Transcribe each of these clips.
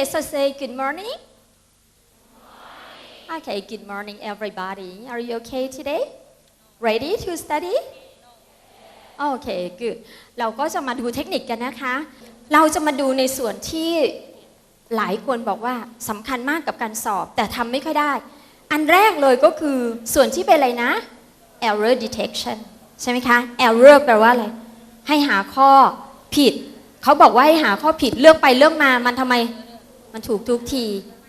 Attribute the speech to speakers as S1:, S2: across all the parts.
S1: Okay, so say good morning. Okay, good morning, everybody. Are you okay today? Ready to study? Okay, good. เราก็จะมาดูเทคนิคกันนะคะ เราจะมาดูในส่วนที่หลายคนบอกว่าสำคัญมากกับการสอบ แต่ทำไม่ค่อยได้ อันแรกเลยก็คือส่วนที่เป็นอะไรนะ error detection ใช่ไหมคะ error แปลว่าอะไร ให้หาข้อผิด เขาบอกว่าให้หาข้อผิดเลือกไปเลือกมา มันทำไม มันถูกทุกที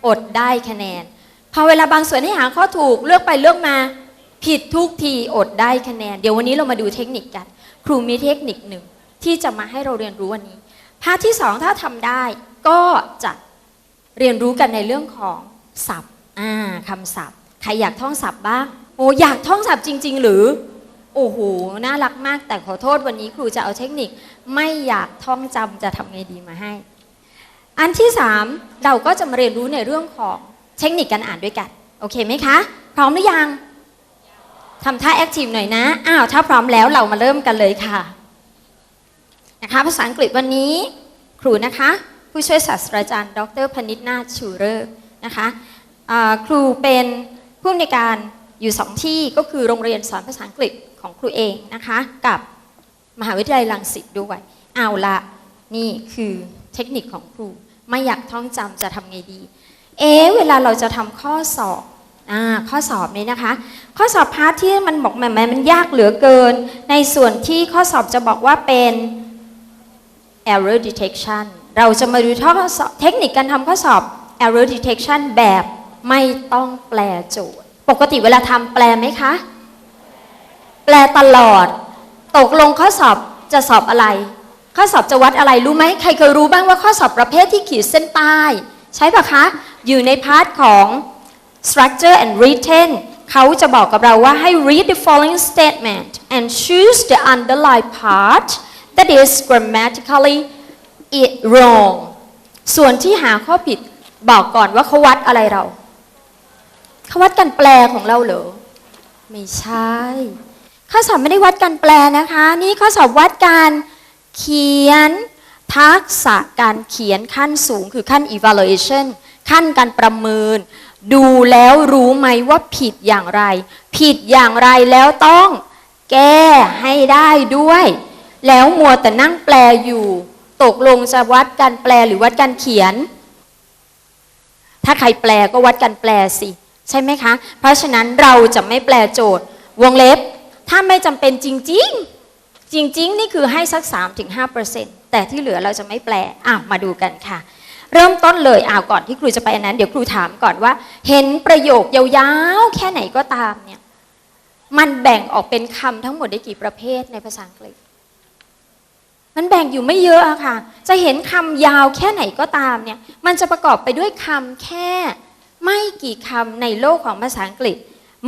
S1: อดได้คะแนน พอเวลาบางส่วนให้หาข้อถูกเลือกไปเลือกมา ผิดทุกทีอดได้คะแนน เดี๋ยววันนี้เรามาดูเทคนิคกัน ครูมีเทคนิคหนึ่งที่จะมาให้เราเรียนรู้วันนี้พาร์ทที่สองถ้าทำได้ก็จะเรียนรู้กันในเรื่องของศัพท์อ่าคำศัพท์ ใครอยากท่องศัพท์บ้าง โอ้อยากท่องศัพท์จริง ๆ หรือ โอ้โห น่ารักมากแต่ขอโทษวันนี้ครูจะเอาเทคนิค ไม่อยากท่องจำจะทำไงดีมาให้ อันที่สามเราก็จะมาเรียนรู้ในเรื่องของเทคนิคการอ่านด้วยกัน โอเคไหมคะ พร้อมหรือยังทำท่าแอคทีฟหน่อยนะ อ้าว ถ้าพร้อมแล้วเรามาเริ่มกันเลยค่ะ นะคะ ภาษาอังกฤษวันนี้ ครูนะคะ ผู้ช่วยศาสตราจารย์ ดรพนิษฐ์นาถชูเริกษ์นะคะครูเป็นผู้อำนวยการอยู่สองที่ก็คือโรงเรียนสอนภาษาอังกฤษของครูเองนะคะ กับมหาวิทยาลัยรังสิตด้วย เอาละนี่คือ เทคนิคของครู ไม่อยากท่องจำจะทำไงดี เอ๊เวลาเราจะทำข้อสอบอ่าข้อสอบนี้นะคะ ข้อสอบพาร์ทที่มันบอกแหมมันยากเหลือเกิน ในส่วนที่ข้อสอบจะบอกว่าเป็น error detection เราจะมาดูข้อสอบเทคนิคการทำข้อสอบ error detection แบบไม่ต้องแปลโจทย์ ปกติเวลาทำแปลไหมคะ แปลตลอด ตกลงข้อสอบจะสอบอะไร ข้อสอบจะวัดอะไรรู้ไหมใครเคยรู้บ้างว่าข้อสอบประเภทที่ขีดเส้นใต้ ใช่ปะคะ อยู่ในพาร์ทของ structure and written เขาจะบอกกับเราว่าให้ read the following statement and choose the underlined part that is grammatically it wrong ส่วนที่หาข้อผิดบอกก่อนว่าเขาวัดอะไรเรา เขาวัดการแปลของเราเหรอ ไม่ใช่ ข้อสอบไม่ได้วัดการแปลนะคะ นี่ข้อสอบวัดการ เขียน ทักษะการเขียนขั้นสูงคือขั้น evaluation ขั้นการประเมิน ดูแล้วรู้ไหมว่าผิดอย่างไร ผิดอย่างไรแล้วต้องแก้ให้ได้ด้วย แล้วมัวแต่นั่งแปลอยู่ ตกลงจะวัดการแปลหรือวัดการเขียน ถ้าใครแปลก็วัดการแปลสิ ใช่ไหมคะ เพราะฉะนั้นเราจะไม่แปลโจทย์ วงเล็บ ถ้าไม่จำเป็นจริง ๆ จริงๆ นี่คือให้สัก 3-5%แต่ที่เหลือเราจะไม่แปลอะมาดูกันค่ะ เริ่มต้นเลยอ้าวก่อนที่ครูจะไปอันนั้น เดี๋ยวครูถามก่อนว่า เห็นประโยคยาวๆ แค่ไหนก็ตามเนี่ย มันแบ่งออกเป็นคำทั้งหมดได้กี่ประเภทในภาษาอังกฤษ มันแบ่งอยู่ไม่เยอะอะค่ะ จะเห็นคำยาวแค่ไหนก็ตามเนี่ย มันจะประกอบไปด้วยคำแค่ไม่กี่คำในโลกของภาษาอังกฤษ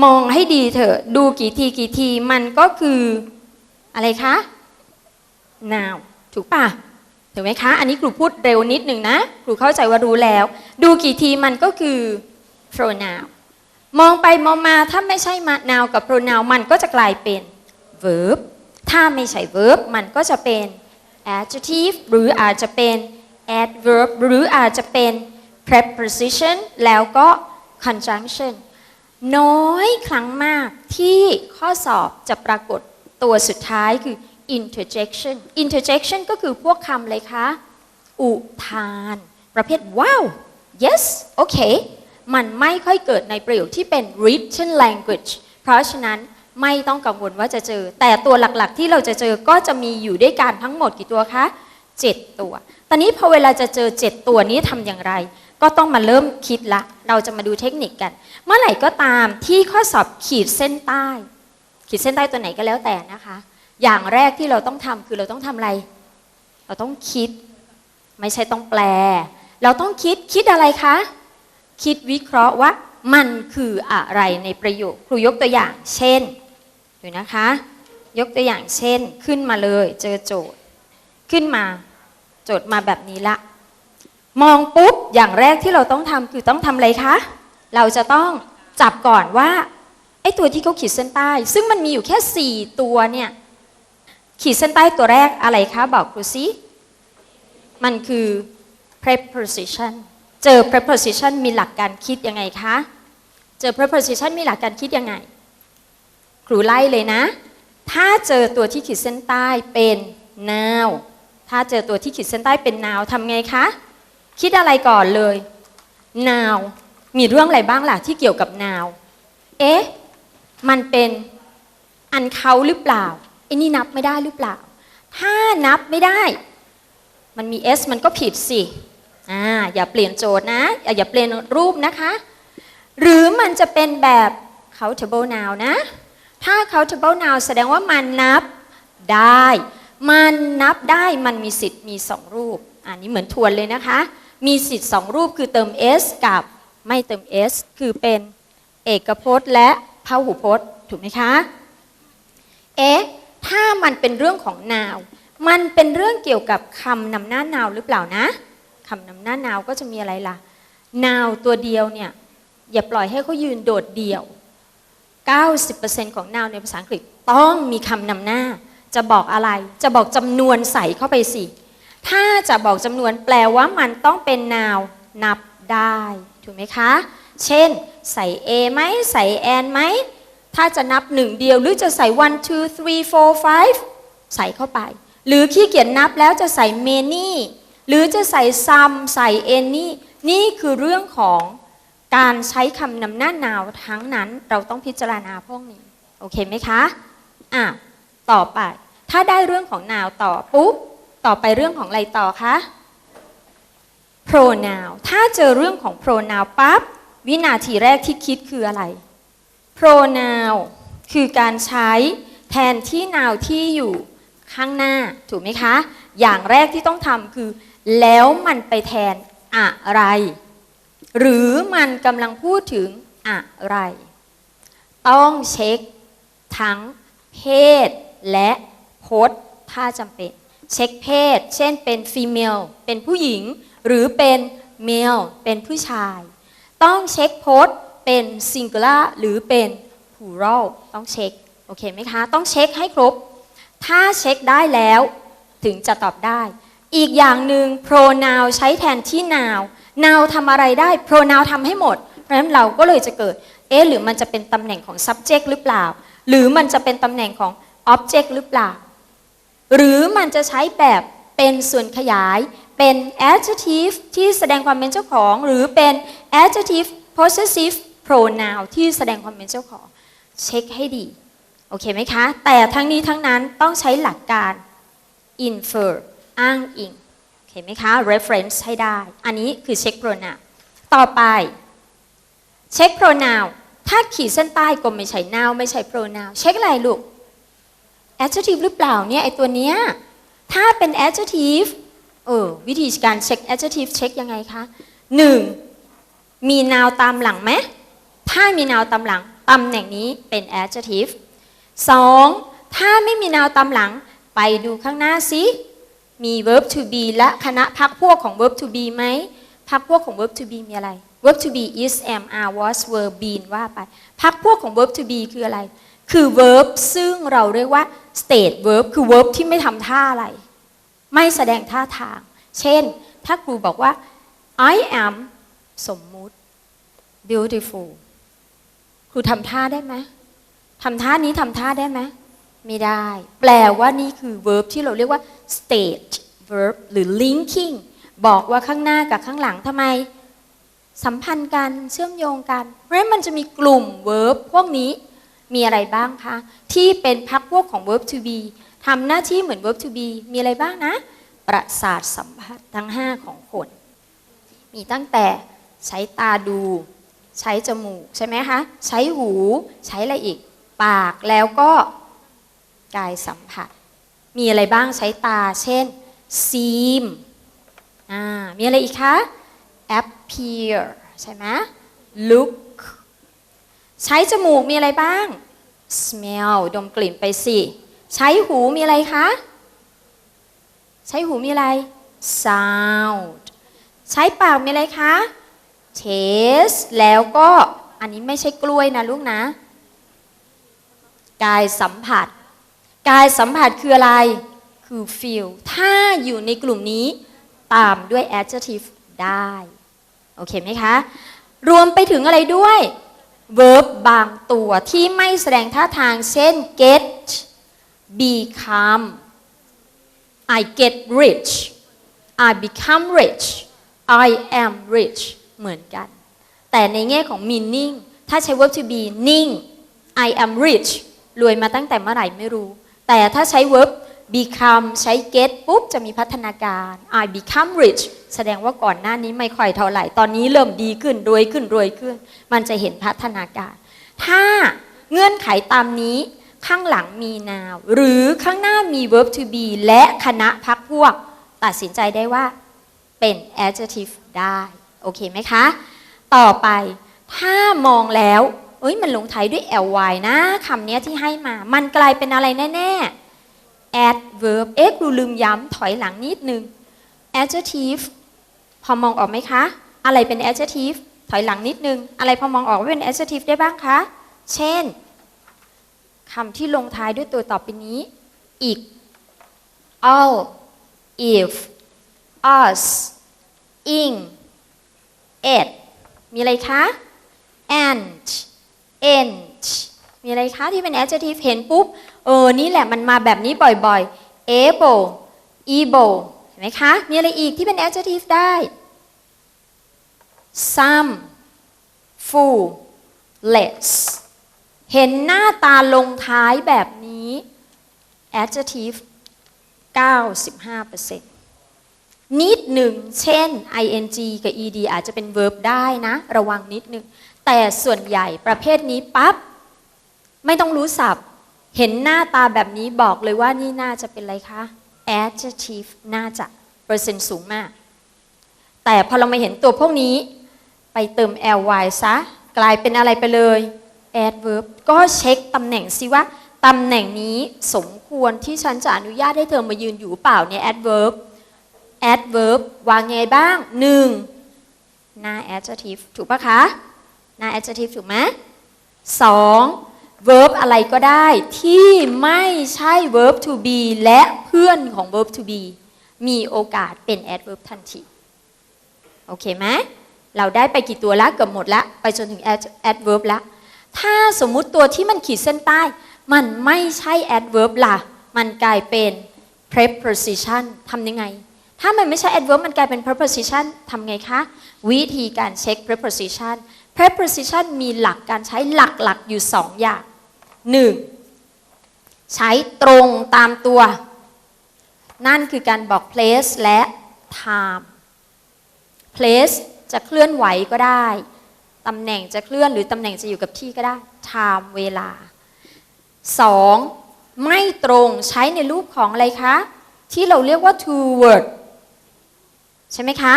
S1: มองให้ดีเถอะ ดูกี่ทีกี่ที มันก็คือ อะไรคะ now ถูกปะถูกไหมคะ อันนี้ครูพูดเร็วนิดหนึ่งนะ ครูเข้าใจว่ารู้แล้ว ดูกี่ทีมันก็คือ pronoun มองไปมองมาถ้าไม่ใช่มา noun กับ pronoun มันก็จะกลายเป็น verb ถ้าไม่ใช่ verb มันก็จะเป็น adjective หรืออาจจะเป็น adverb หรืออาจจะเป็น preposition แล้วก็ conjunction น้อยครั้งมากที่ข้อสอบจะปรากฏ ตัวสุดท้ายคือ interjection interjection ก็คือพวกคำเลยคะอุทาน ประเภทว้าว yes โอเคมันไม่ค่อยเกิดในประโยคที่เป็น written language เพราะฉะนั้นไม่ต้องกังวลว่าจะเจอ แต่ตัวหลักๆที่เราจะเจอก็จะมีอยู่ด้วยกันทั้งหมดกี่ตัวคะ 7 ตัว ตอนนี้พอเวลาจะเจอ 7 ตัวนี้ทำอย่างไร ก็ต้องมาเริ่มคิดละ เราจะมาดูเทคนิคกัน เมื่อไหร่ก็ตามที่ข้อสอบขีดเส้นใต้ ขีดเส้นใต้ตัวไหนก็แล้วแต่นะคะ อย่างแรกที่เราต้องทำคือเราต้องทำอะไร เราต้องคิด ไม่ใช่ต้องแปล เราต้องคิดคิดอะไรคะ คิดวิเคราะห์ว่ามันคืออะไรในประโยคครูยกตัวอย่าง เช่นดูนะคะ ยกตัวอย่างเช่น ขึ้นมาเลยเจอโจทย์ ขึ้นมาโจทย์มาแบบนี้ละ มองปุ๊บอย่างแรกที่เราต้องทำคือต้องทำอะไรคะ เราจะต้องจับก่อนว่า ไอ้ตัวที่เขาขีดเส้นใต้ ซึ่งมันมีอยู่แค่ 4 ตัวเนี่ย ขีดเส้นใต้ตัวแรกอะไรคะ บอกครูซิ มันคือ preposition เจอ preposition มีหลักการคิดยังไงคะ เจอ preposition มีหลักการคิดยังไง ครูไล่เลยนะ ถ้าเจอตัวที่ขีดเส้นใต้เป็น now ถ้าเจอตัวที่ขีดเส้นใต้เป็น now ทำไงคะ คิดอะไรก่อนเลย now มีเรื่องอะไรบ้างล่ะที่เกี่ยวกับ now เอ๊ะ มันเป็นอันเขาหรือเปล่าไอ้นี่นับไม่ได้หรือเปล่า ถ้านับไม่ได้ มันมี s มันก็ผิดสิอ่าอย่าเปลี่ยนโจทย์นะ อย่าอย่าเปลี่ยนรูปนะคะ หรือมันจะเป็นแบบ countable now นะ ถ้า countable now แสดงว่ามันนับได้ มันนับได้มันมีสิทธิ์มีสองรูป อันนี้เหมือนทวนเลยนะคะ มีสิทธิ์สองรูปคือเติม s กับไม่เติม s คือเป็นเอกพจน์และ พหูพจน์ถูกไหมคะ เอ๊ะ ถ้ามันเป็นเรื่องของ now มันเป็นเรื่องเกี่ยวกับคำนำหน้า now หรือเปล่านะคำนำหน้า now ก็จะมีอะไรล่ะ now ตัวเดียวเนี่ย อย่าปล่อยให้เขายืนโดดเดี่ยว 90%ของ now ในภาษาอังกฤษต้องมีคำนำหน้า จะบอกอะไร จะบอกจำนวนใส่เข้าไปสิ ถ้าจะบอกจำนวนแปลว่ามันต้องเป็น now นับได้ ถูกไหมคะ เช่น ใส่ a ไหมใส่ and ไหม ถ้าจะนับหนึ่งเดียวหรือจะใส่ one two three four five ใส่เข้าไป หรือขี้เกียจนับแล้วจะใส่ many หรือจะใส่ some ใส่ any นี่คือเรื่องของการใช้คำนำหน้านาวทั้งนั้นเราต้องพิจารณาพวกนี้ โอเคไหมคะอะต่อไป ถ้าได้เรื่องของนาวต่อปุ๊บต่อไปเรื่องของอะไรต่อคะ pronoun ถ้าเจอเรื่องของ pronoun ปั๊บ วินาทีแรกที่คิดคืออะไร pronoun คือการใช้แทนที่ noun ที่อยู่ข้างหน้า ถูกไหมคะ อย่างแรกที่ต้องทำคือ แล้วมันไปแทนอะไร หรือมันกำลังพูดถึงอะไร ต้องเช็คทั้งเพศและพจน์ถ้าจำเป็น เช็คเพศ เช่นเป็น female เป็นผู้หญิง หรือเป็น male เป็นผู้ชาย ต้องเช็คโพจน์เป็น singular หรือเป็น plural ต้องเช็ค โอเคไหมคะ ต้องเช็คให้ครบ ถ้าเช็คได้แล้วถึงจะตอบได้ อีกอย่างหนึ่ง pronoun ใช้แทนที่ noun noun ทำอะไรได้ pronoun ทำให้หมด เพราะฉะนั้นเราก็เลยจะเกิด เอ๊ะ หรือมันจะเป็นตำแหน่งของ subject หรือเปล่า หรือมันจะเป็นตำแหน่งของ object หรือเปล่า หรือมันจะใช้แบบเป็นส่วนขยาย เป็น adjective ที่แสดงความเป็นเจ้าของ หรือเป็น adjective possessive pronoun ที่แสดงความเป็นเจ้าของ เช็คให้ดี โอเคไหมคะ แต่ทั้งนี้ทั้งนั้นต้องใช้หลักการ infer อ้างอิง โอเคไหมคะ reference ให้ได้ อันนี้คือเช็ค pronoun ต่อไป เช็ค pronoun ถ้าขีดเส้นใต้ก็ไม่ใช่ noun ไม่ใช่ pronoun เช็คอะไรลูก adjective หรือเปล่าเนี่ยไอตัวเนี้ยถ้าเป็น adjective เออวิธีการเช็ค adjective เช็คยังไงคะหนึ่งมี noun ตามหลังไหมถ้ามี noun ตามหลังตำแหน่งนี้เป็น adjective สองถ้าไม่มี noun ตามหลังไปดูข้างหน้าสิมี verb to be และคณะพักพวกของ verb to be ไหมพักพวกของ verb to be มีอะไร verb to be is am are was were been ว่าไปพักพวกของ verb to be คืออะไร คือ verb ซึ่งเราเรียกว่า state verb คือ verb ที่ไม่ทำท่าอะไร ไม่แสดงท่าทาง เช่น ถ้าครูบอกว่า I am สมมุติ beautiful ครูทำท่าได้ไหมทำท่านี้ทำท่าได้ไหมไม่ได้ แปลว่านี่คือ verb ที่เราเรียกว่า state verb หรือ linking บอกว่าข้างหน้ากับข้างหลังทำไม สัมพันธ์กันเชื่อมโยงกัน เพราะมันจะมีกลุ่ม verb พวกนี้มีอะไรบ้างคะ ที่เป็นพักพวกของ verb to be ทำหน้าที่เหมือน verb to be มีอะไรบ้างนะ ประสาทสัมผัสทั้ง 5 ของคน มีตั้งแต่ใช้ตาดู ใช้จมูก ใช่ไหมคะ ใช้หู ใช้อะไรอีก ปากแล้วก็กายสัมผัส มีอะไรบ้างใช้ตา เช่น seem อ่า มีอะไรอีกคะ appear ใช่ไหม look ใช้จมูกมีอะไรบ้าง smell ดมกลิ่นไปสิ ใช้หูมีอะไรคะ ใช้หูมีอะไร sound ใช้ปากมีอะไรคะ taste แล้วก็อันนี้ไม่ใช่กล้วยนะลูกนะ กายสัมผัส กายสัมผัสคืออะไร คือ feel ถ้าอยู่ในกลุ่มนี้ตามด้วย adjective ได้ โอเคไหมคะ รวมไปถึงอะไรด้วย verb บางตัวที่ไม่แสดงท่าทางเช่น get become I get rich I become rich I am rich เหมือนกัน แต่ในแง่ของ meaning ถ้าใช้ verb to be นิ่ง I am rich รวยมาตั้งแต่เมื่อไหร่ไม่รู้ แต่ถ้าใช้ verb become ใช้ get ปุ๊บ จะมีพัฒนาการ I become rich แสดงว่าก่อนหน้านี้ไม่ค่อยเท่าไหร่ ตอนนี้เริ่มดีขึ้น รวยขึ้น รวยขึ้น มันจะเห็นพัฒนาการ ถ้าเงื่อนไขตามนี้ ข้างหลังมี now หรือข้างหน้ามี verb to be และคณะพักพวก ตัดสินใจได้ว่าเป็น adjective ได้ โอเคไหมคะ ต่อไปถ้ามองแล้ว เอ้ยมันลงท้ายด้วย ly นะคำนี้ที่ให้มา มันกลายเป็นอะไรแน่ ๆ adverb เอ๊ะครูลืมย้ำถอยหลังนิดนึง adjective พอมองออกไหมคะ อะไรเป็น adjective ถอยหลังนิดนึง อะไรพอมองออกว่าเป็น adjective ได้บ้างคะ เช่น คำที่ลงท้ายด้วยตัวต่อไปนี้ อีก all if us ing it มีอะไรคะ and and มีอะไรคะที่เป็น adjective เห็นปุ๊บ เออ นี่แหละมันมาแบบนี้บ่อยๆ able able เห็นไหมคะ มีอะไรอีกที่เป็น adjective ได้ some full less เห็นหน้าตาลงท้ายแบบนี้ adjective 95%นิดหนึ่ง เช่น ing กับ ed อาจจะเป็น verb ได้นะ ระวังนิดหนึ่ง แต่ส่วนใหญ่ประเภทนี้ปั๊บ ไม่ต้องรู้ศัพท์ เห็นหน้าตาแบบนี้บอกเลยว่านี่น่าจะเป็นอะไรคะ adjective น่าจะเปอร์เซ็นต์สูงมาก แต่พอเรามาเห็นตัวพวกนี้ ไปเติม ly ซะ กลายเป็นอะไรไปเลย adverb ก็เช็คตำแหน่งสิว่าตำแหน่งนี้สมควรที่ฉันจะอนุญาตให้เธอมายืนอยู่เปล่าเนี่ย adverb adverb วางไงบ้างหนึ่งหน้า adjective ถูกปะคะ หน้า adjective ถูกไหมสอง verb อะไรก็ได้ที่ไม่ใช่ verb to be และเพื่อนของ verb to be มีโอกาสเป็น adverb ทันที โอเคไหมเราได้ไปกี่ตัวละเกือบหมดละ ไปจนถึง ad- adverb ละ ถ้าสมมุติตัวที่มันขีดเส้นใต้ มันไม่ใช่ adverb ล่ะ มันกลายเป็น preposition ทำยังไง ถ้ามันไม่ใช่ adverb มันกลายเป็น preposition ทำไงคะ วิธีการเช็ค preposition preposition มีหลักการใช้หลักๆอยู่สองอย่าง 1. ใช้ตรงตามตัว นั่นคือการบอก place และ time place จะเคลื่อนไหวก็ได้ ตำแหน่งจะเคลื่อนหรือตำแหน่งจะอยู่กับที่ก็ได้ time เวลา 2. ไม่ตรงใช้ในรูปของอะไรคะ ที่เราเรียกว่า to word ใช่ไหมคะ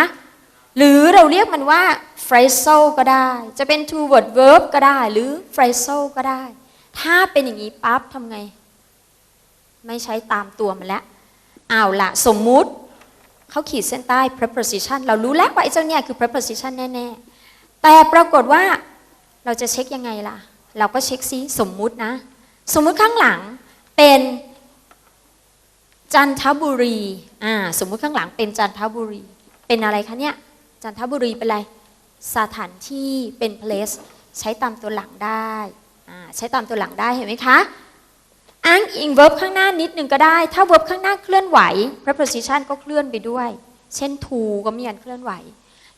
S1: หรือเราเรียกมันว่า phrasal ก็ได้ จะเป็น to word verb ก็ได้ หรือ phrasal ก็ได้ ถ้าเป็นอย่างนี้ปั๊บทำไง ไม่ใช้ตามตัวมันแล้วเอาละสมมุติเขาขีดเส้นใต้ preposition เรารู้แล้วว่าไอ้เจ้าเนี่ยคือ preposition แน่ ๆ แต่ปรากฏว่าเราจะเช็คยังไงล่ะ เราก็เช็คซิสมมุตินะ สมมุติข้างหลังเป็นจันทบุรีอ่าสมมุติข้างหลังเป็นจันทบุรี เป็นอะไรคะเนี่ย จันทบุรีเป็นอะไรสถานที่เป็น place ใช้ตามตัวหลังได้อ่าใช้ตามตัวหลังได้เห็นไหมคะอ้างอิง verb ข้างหน้านิดนึงก็ได้ ถ้า verb ข้างหน้าเคลื่อนไหว preposition ก็เคลื่อนไปด้วย เช่น to ก็มีการเคลื่อนไหว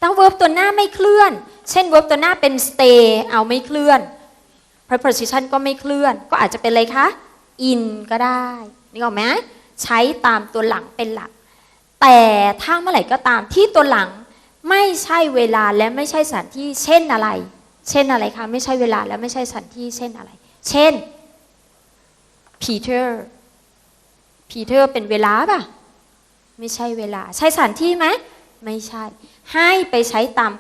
S1: แต่ verb ตัวหน้าไม่เคลื่อน เช่น verb ตัวหน้าเป็น stay เอาไม่เคลื่อน preposition ก็ไม่เคลื่อน ก็อาจจะเป็นอะไรคะ in ก็ได้นึกออกไหมใช้ตามตัวหลังเป็นหลัก แต่ถ้าเมื่อไหร่ก็ตามที่ตัวหลังไม่ใช่เวลาและไม่ใช่สถานที่ เช่นอะไร เช่นอะไรคะไม่ใช่เวลาและไม่ใช่สถานที่ เช่นอะไร เช่น Peter Peter เป็นเวลาป่ะ ไม่ใช่เวลา ใช่สถานที่ไหมไม่ใช่ ให้ไปใช้ตาม